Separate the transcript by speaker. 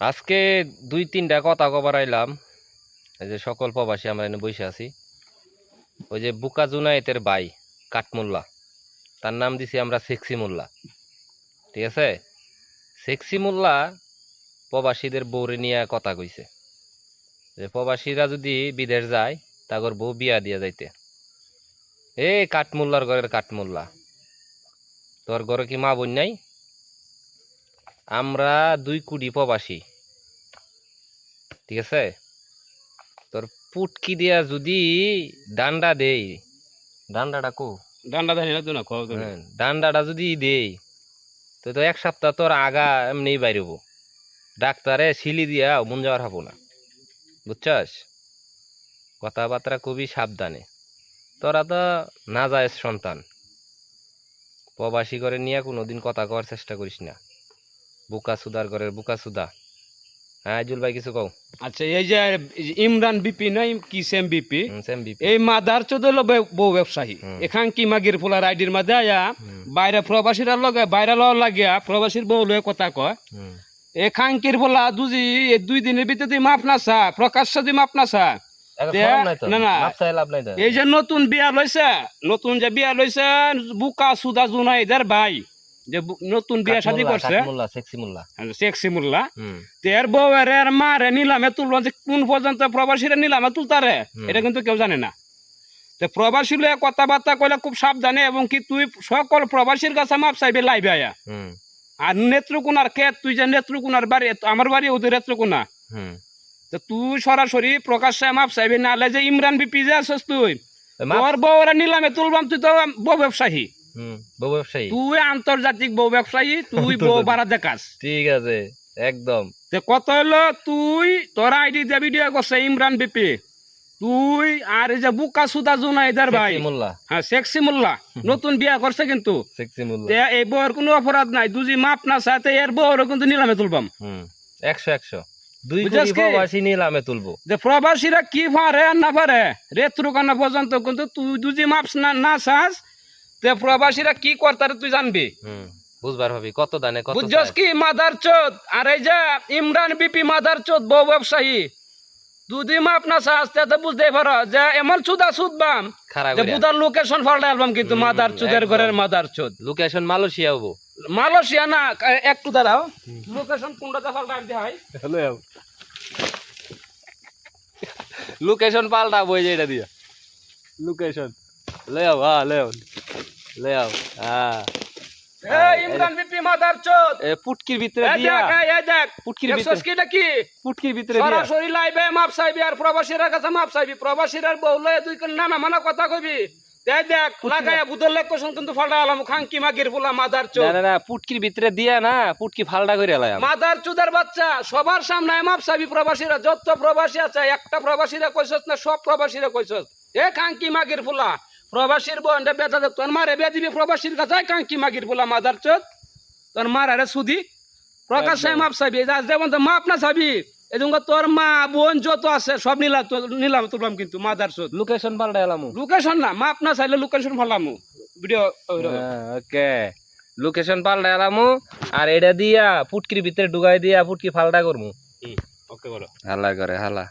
Speaker 1: আজকে দুই তিনটা কথা কবার আইলাম। যে সকল প্রবাসী আমরা এনে বসে আছি। ওই যে বুকা জুনায়েতের ভাই, কাঠমোল্লা। তার নাম দিছি আমরা সেক্সি মোল্লা। ঠিক আছে? সেক্সি মোল্লা প্রবাসীদের বউরে নিয়ে কথা কইছে। যে প্রবাসীরা যদি বিদেশ যায়, তাগর বউ বিয়া দিয়া যাইতে। এ কাঠমোল্লার ঘরের কাঠমোল্লা। তোর ঘরে কি মা বোন নাই? আমরা দুই কুড়ি প্রবাসী। ঠিক আছে? তোর পুটকি দিয়া যদি ডান্ডা দেই ডান্ডাটা কো?
Speaker 2: ডান্ডা না তো না খাওয়া
Speaker 1: হ্যাঁ, ডান্ডাটা যদি দেই তো তো এক সপ্তাহ তোর আগা এমনি বাইরব। ডাক্তারে সিলি দিয়া মন যাওয়ার হব না। বুঝছস? কথাবার্তা খুবই সাবধানে। তোরা তো না যায় সন্তান। প্রবাসী করে নিয়ে কোনোদিন কথা কওয়ার চেষ্টা করিস না। বুকা সুদার ঘরের বুকা সুদা। হ্যাঁ জুল ভাই কিছু কও?
Speaker 2: আচ্ছা এই যে ইমরান বিপি নয় কি সেম বিপি?
Speaker 1: Same BP.
Speaker 2: এই মাদার চোদ হলো বে- বউ ব্যবসায়ী। এখান কি মাগির ফুলার আইডির মধ্যে আয়া বাইরে প্রবাসীরা লগে বাইরে লওয়ার লাগিয়া প্রবাসীর বউ লয়ে কথা কয়। এখান কির বলা দুজি দুই দিনের ভিতরে তুই মাপ না চা প্রকাশ্য দি মাপ না
Speaker 1: খবর
Speaker 2: না, না। এই যে নতুন বিয়া লইছে নতুন যে বিয়া লইছে বুকা সুদা জুনা এদের ভাই। যে নতুন বিয়া শাদি করছে।
Speaker 1: সেক্সি মোল্লা।
Speaker 2: সিমুল্লাহ তের বউয়ের আর মারে নিলামে তুলব যে কোন পর্যন্ত প্রবাসীরা নিলামে তুলতারে এটা কিন্তু কেউ জানে না। তো প্রবাসী লয়ে কথাবার্তা কইলে খুব সাবধানে এবং কি তুই সকল প্রবাসীর কাছে মাপ চাইবে লাইবে আয়া। আর নেত্রকোনার কে? তুই যে নেত্রকোনার বাড়ি আমার বাড়ি ওদের নেত্রকোনা।
Speaker 1: হুম।
Speaker 2: তো তুই সরাসরি প্রকাশ্যে মাপ চাইবে না যে ইমরান বিপি যে আছিস তুই তোর বউরা নিলামে তুলবাম তুই তো বউ ব্যবসায়ী।
Speaker 1: বউ ব্যবসায়ী?
Speaker 2: তুই আন্তর্জাতিক বউ ব্যবসায়ী তুই বউ বাড়া দেখাস।
Speaker 1: ঠিক আছে একদম।
Speaker 2: তে কত হলো? তুই তোর আইডি ভিডিও করছে ইমরান বিপি। তুই আর এই যে বুকা সুদা জুনা এদের ভাই
Speaker 1: মোল্লা।
Speaker 2: হ্যাঁ শেখসি মোল্লা। নতুন বিয়া করছে কিন্তু।
Speaker 1: সেক্সি মোল্লা।
Speaker 2: এই বউয়ের কোনো অপরাধ নাই। দুজি মাপ না সাথে এর বউরও কিন্তু নিলামে তুলবাম।
Speaker 1: হুম একশো একশো। দুই কোটি প্রবাসী নিলামে তুলবো।
Speaker 2: যে প্রবাসীরা কি পারে আর না পারে? রেত্রুকানা পর্যন্ত কিন্তু তুই দুজি মাপ না না চাস তে প্রবাসীরা কি করতারে তুই জানবি?
Speaker 1: হুম বুঝবার হবে কত দানে কত
Speaker 2: বুঝছস কি মাদার চোদ? আর এই যে ইমরান বিপি মাদার চোদ বউ ব্যবসায়ী। দুদি মাপ না তে বুঝতে পারো যে এমন চুদা যে বুদার লোকেশন ফাল্টা অ্যালবাম কিন্তু মাদার চোদের। ঘরের মাদার চোদ।
Speaker 1: লোকেশন মালয়েশিয়া হব।
Speaker 2: মালয়েশিয়া না একটু দাঁড়াও। লোকেশন কোনটাতে ফাল্টা দিয়ে হয়?
Speaker 1: লোকেশন পাল্টা বই যে এটা দিয়া। লোকেশন লে আও হ্যাঁ লে আও লে আও হ্যাঁ পুটকির ভিতরে দিয়া। পুটকির ভিতরে
Speaker 2: কি?
Speaker 1: পুটকির ভিতরে
Speaker 2: সরাসরি মাপ চাইবি আর প্রবাসীরা কাছে মাপ চাইবি। প্রবাসীরা তুই নানা মানা কথা খাঙ্কি
Speaker 1: পুটকির ভিতরে দিয়া না পুটকি ফালটা করে
Speaker 2: মাদার চুদার বাচ্চা সবার সামনে মাপ চাবি প্রবাসীরা যত প্রবাসী আছে একটা প্রবাসীরা কইছস না সব প্রবাসীরা কইছস। এ কাঙ্কি মাগির ফুলা প্রবাসীর বোনটা বেটা দে তোর মারে বে দিবি প্রবাসীর কাছে কাঙ্কি মাগির ফুলা মাদার চোদ তোর মার আরে সুদি প্রকাশ্যে মাপ চাবি। যেমন তো মাপ না চাবি এদুঙ্গ তোর মা বোন যত আছে সব নিলাম নিলাম তুললাম কিন্তু মাদার চোদ
Speaker 1: লোকেশন পাল্টা এলাম
Speaker 2: লোকেশন না মাপ না চাইলে লোকেশন ফলামু ভিডিও
Speaker 1: ওকে। লোকেশন পাল্টা এলাম আর এটা দিয়া পুটকির ভিতরে ঢুকাই দিয়া ফুটকি ফালটা
Speaker 2: ওকে বলো।
Speaker 1: হালা করে হালা